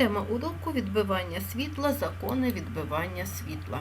Тема уроку відбивання світла, закони відбивання світла.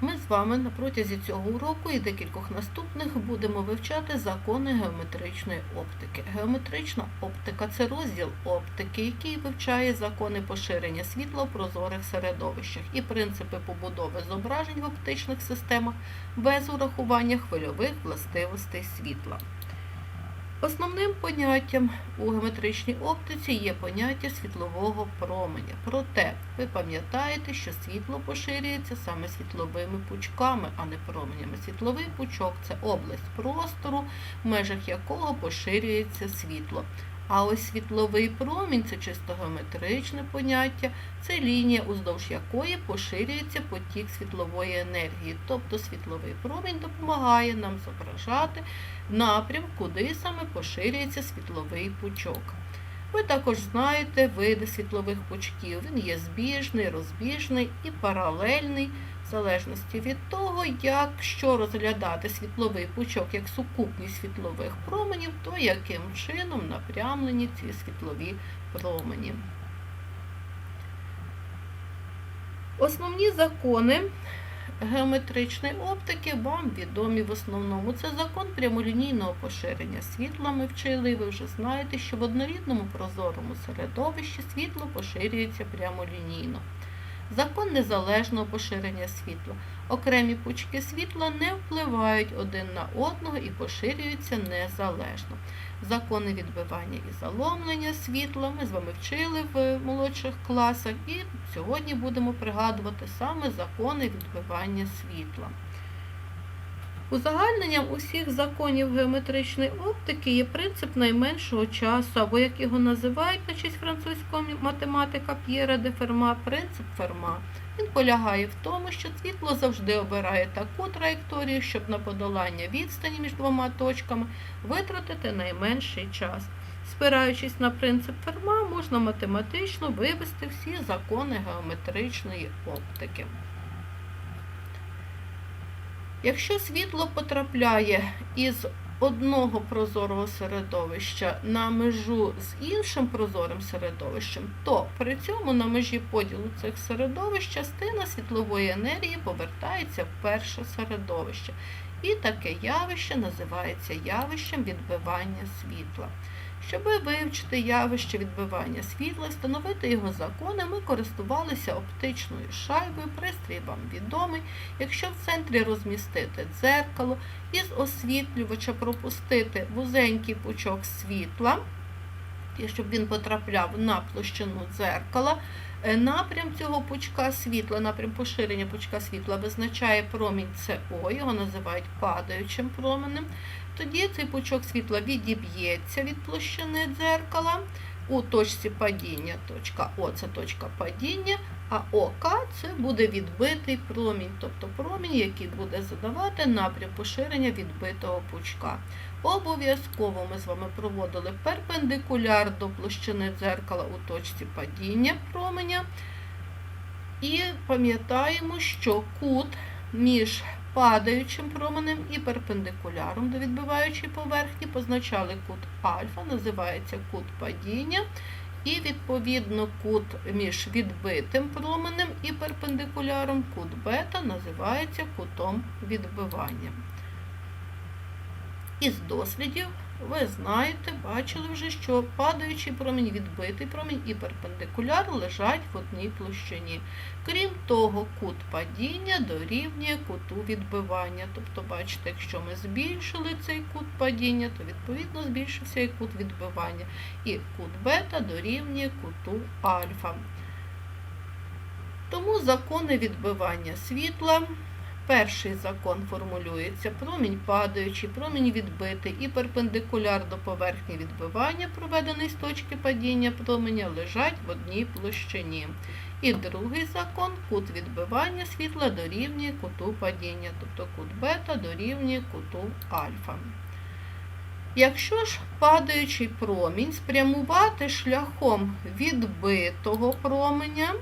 Ми з вами на протязі цього уроку і декількох наступних будемо вивчати закони геометричної оптики. Геометрична оптика це розділ оптики, який вивчає закони поширення світла в прозорих середовищах і принципи побудови зображень в оптичних системах без урахування хвильових властивостей світла. Основним поняттям у геометричній оптиці є поняття світлового променя. Проте ви пам'ятаєте, що світло поширюється саме світловими пучками, а не променями. Світловий пучок це область простору, в межах якого поширюється світло. А ось світловий промінь це чисто геометричне поняття, це лінія, уздовж якої поширюється потік світлової енергії. Тобто світловий промінь допомагає нам зображати напрям, куди саме поширюється світловий пучок. Ви також знаєте види світлових пучків. Він є збіжний, розбіжний і паралельний, залежності від того, як що розглядати світловий пучок як сукупність світлових променів, то яким чином напрямлені ці світлові промені. Основні закони геометричної оптики вам відомі в основному. Це закон прямолінійного поширення світла. Ми вчили, ви вже знаєте, що в однорідному прозорому середовищі світло поширюється прямолінійно. Закон незалежного поширення світла. Окремі пучки світла не впливають один на одного і поширюються незалежно. Закони відбивання і заломлення світла ми з вами вчили в молодших класах, і сьогодні будемо пригадувати саме закони відбивання світла. Узагальненням усіх законів геометричної оптики є принцип найменшого часу, або як його називають на честь французького математика П'єра де Ферма, принцип Ферма. Він полягає в тому, що світло завжди обирає таку траєкторію, щоб на подолання відстані між двома точками витратити найменший час. Спираючись на принцип Ферма, можна математично вивести всі закони геометричної оптики. Якщо світло потрапляє із одного прозорого середовища на межу з іншим прозорим середовищем, то при цьому на межі поділу цих середовищ частина світлової енергії повертається в перше середовище. І таке явище називається явищем відбивання світла. Щоб вивчити явище відбивання світла і встановити його закони, ми користувалися оптичною шайбою, пристрій вам відомий. Якщо в центрі розмістити дзеркало із освітлювача пропустити вузенький пучок світла, і щоб він потрапляв на площину дзеркала, е, напрям цього пучка світла, напрям поширення пучка світла визначає промінь СО, його називають падаючим променем. Тоді цей пучок світла відіб'ється від площини дзеркала у точці падіння. Точка О це точка падіння, а ОК це буде відбитий промінь, тобто промінь, який буде задавати напрям поширення відбитого пучка. Обов'язково ми з вами проводили перпендикуляр до площини дзеркала у точці падіння променя. І пам'ятаємо, що кут між падаючим променем і перпендикуляром до відбиваючої поверхні позначали кут альфа, називається кут падіння. І, відповідно, кут між відбитим променем і перпендикуляром, кут бета, називається кутом відбивання. Із дослідів ви знаєте, бачили вже, що падаючий промінь, відбитий промінь і перпендикуляр лежать в одній площині. Крім того, кут падіння дорівнює куту відбивання. Тобто, бачите, якщо ми збільшили цей кут падіння, то відповідно збільшився і кут відбивання. І кут бета дорівнює куту альфа. Тому закони відбивання світла. Перший закон формулюється промінь падаючий, промінь відбитий і перпендикуляр до поверхні відбивання, проведений з точки падіння променя, лежать в одній площині. І другий закон кут відбивання світла дорівнює куту падіння, тобто кут бета дорівнює куту альфа. Якщо ж падаючий промінь спрямувати шляхом відбитого променя,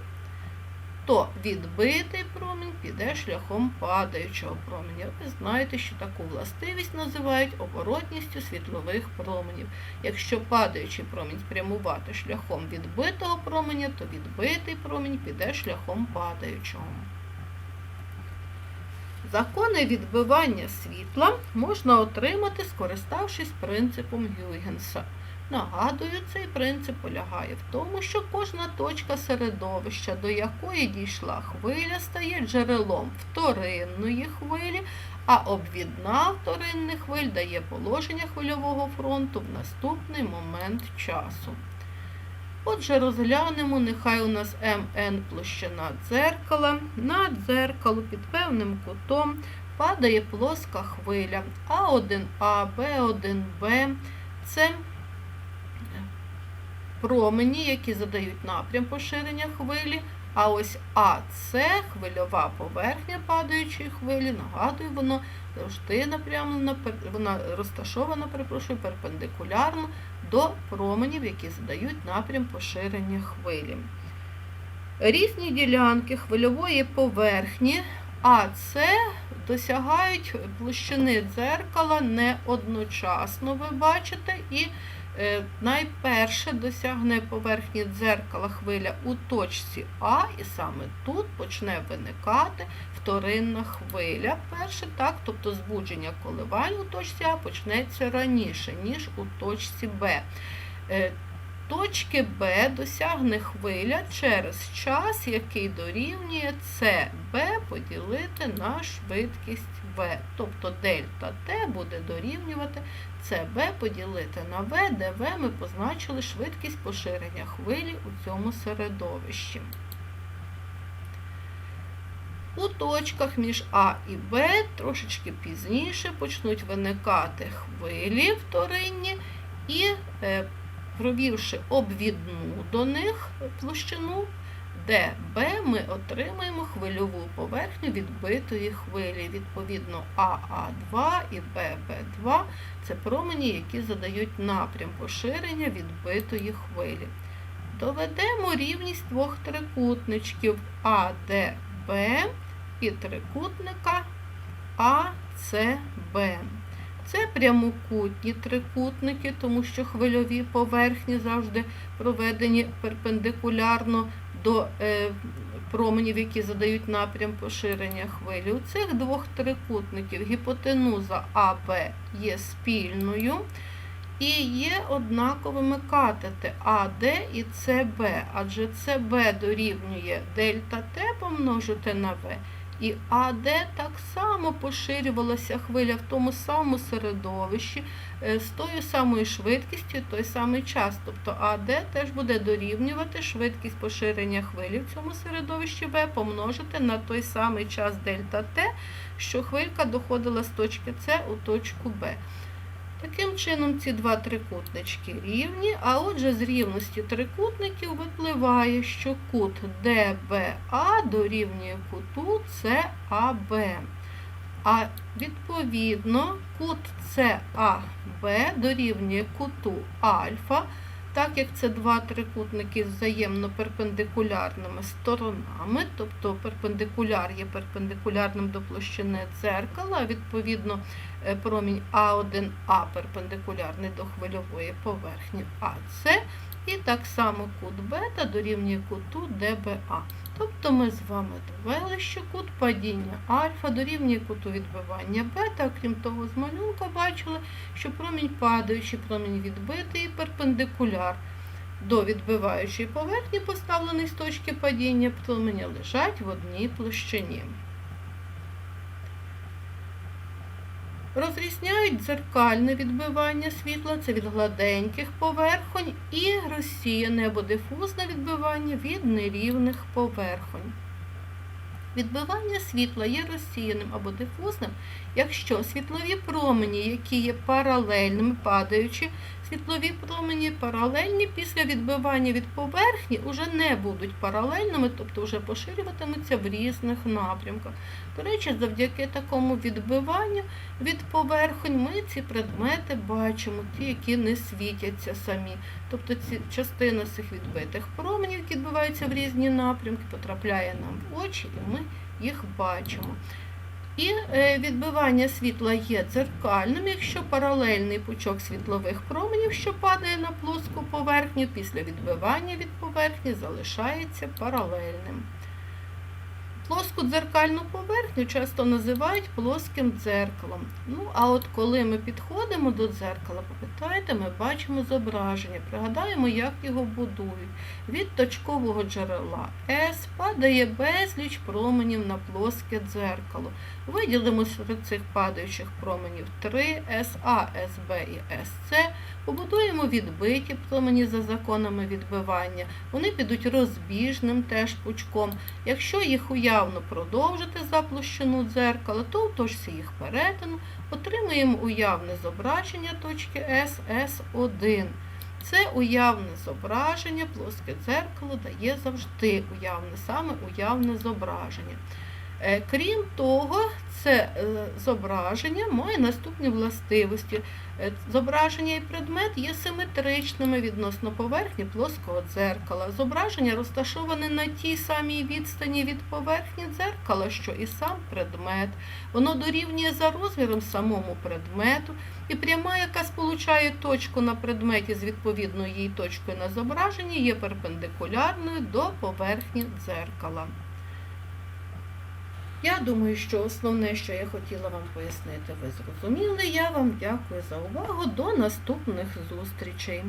то відбитий промінь піде шляхом падаючого променя. Ви знаєте, що таку властивість називають оборотністю світлових променів. Якщо падаючий промінь спрямувати шляхом відбитого променя, то відбитий промінь піде шляхом падаючого. Закони відбивання світла можна отримати, скориставшись принципом Гюйгенса. Нагадую, цей принцип полягає в тому, що кожна точка середовища, до якої дійшла хвиля, стає джерелом вторинної хвилі, а обвідна вторинних хвиль дає положення хвильового фронту в наступний момент часу. Отже, розглянемо, нехай у нас МН площина дзеркала. На дзеркало під певним кутом падає плоска хвиля А1А, Б1Б. Це промені, які задають напрям поширення хвилі. А ось АЦ хвильова поверхня падаючої хвилі, нагадую, воно завжди напрямлена, вона розташована, перепрошую, перпендикулярно до променів, які задають напрям поширення хвилі. Різні ділянки хвильової поверхні АЦ досягають площини дзеркала не одночасно, ви бачите, і найперше досягне поверхні дзеркала хвиля у точці А, і саме тут почне виникати вторинна хвиля. Перше, так, тобто збудження коливань у точці А почнеться раніше, ніж у точці Б. Точки Б досягне хвиля через час, який дорівнює CB поділити на швидкість V. Тобто дельта T буде дорівнювати CB поділити на V, де V ми позначили швидкість поширення хвилі у цьому середовищі. У точках між А і Б трошечки пізніше почнуть виникати хвилі вторинні і е, провівши обвідну до них площину, ДБ ми отримаємо хвильову поверхню відбитої хвилі. Відповідно, АА2 і ББ2 це промені, які задають напрям поширення відбитої хвилі. Доведемо рівність двох трикутничків АДБ і трикутника АЦБ. Це прямокутні трикутники, тому що хвильові поверхні завжди проведені перпендикулярно до е, променів, які задають напрям поширення хвилі. У цих двох трикутників гіпотенуза АБ є спільною і є однаковими катети АД і СБ, адже СБ дорівнює дельта Т помножити на В. І АД так само поширювалася хвиля в тому самому середовищі е, з тою самою швидкістю, той самий час. Тобто АД теж буде дорівнювати швидкість поширення хвилі в цьому середовищі В помножити на той самий час дельта Т, що хвилька доходила з точки С у точку Б. Таким чином, ці два трикутнички рівні, а отже, з рівності трикутників випливає, що кут ДБА дорівнює куту САБ. А відповідно, кут САБ дорівнює куту альфа, так як це два трикутники з взаємно перпендикулярними сторонами, тобто перпендикуляр є перпендикулярним до площини дзеркала, відповідно е, промінь А1А перпендикулярний до хвильової поверхні АС, і так само кут бета дорівнює куту ДБА. Тобто ми з вами довели, що кут падіння альфа дорівнює куту відбивання бета, окрім того, з малюнка бачили, що промінь падаючий, промінь відбитий перпендикуляр до відбиваючої поверхні, поставлений з точки падіння, променя лежать в одній площині. Розрізняють дзеркальне відбивання світла, це від гладеньких поверхонь, і розсіяне або дифузне відбивання від нерівних поверхонь. Відбивання світла є розсіяним або дифузним, якщо світлові промені, які є паралельними, падаючи, світлові промені паралельні після відбивання від поверхні вже не будуть паралельними, тобто вже поширюватимуться в різних напрямках. До речі, завдяки такому відбиванню від поверхонь ми ці предмети бачимо, ті, які не світяться самі. Тобто ці частина цих відбитих променів, які відбиваються в різні напрямки, потрапляє нам в очі, і ми їх бачимо. І е, відбивання світла є дзеркальним, якщо паралельний пучок світлових променів, що падає на плоску поверхню, після відбивання від поверхні залишається паралельним. Плоску дзеркальну поверхню часто називають плоским дзеркалом. Ну, а от коли ми підходимо до дзеркала, пам'ятаєте, ми бачимо зображення, пригадаємо, як його будують. Від точкового джерела С падає безліч променів на плоске дзеркало. Виділимо серед цих падаючих променів 3 СА, СБ і СЦ. Побудуємо відбиті промені за законами відбивання. Вони підуть розбіжним теж пучком. Якщо їх уявно продовжити за площину дзеркала, то точці їх перетину отримаємо уявне зображення точки С, С1. Це уявне зображення, плоске дзеркало дає завжди уявне, саме уявне зображення. Е, Крім того, це е, зображення має наступні властивості. Е, Зображення і предмет є симетричними відносно поверхні плоского дзеркала. Зображення розташоване на тій самій відстані від поверхні дзеркала, що і сам предмет. Воно дорівнює за розміром самому предмету, і пряма, яка сполучає точку на предметі з відповідною їй точкою на зображенні, є перпендикулярною до поверхні дзеркала. Я думаю, що основне, що я хотіла вам пояснити, ви зрозуміли. Я вам дякую за увагу. До наступних зустрічей.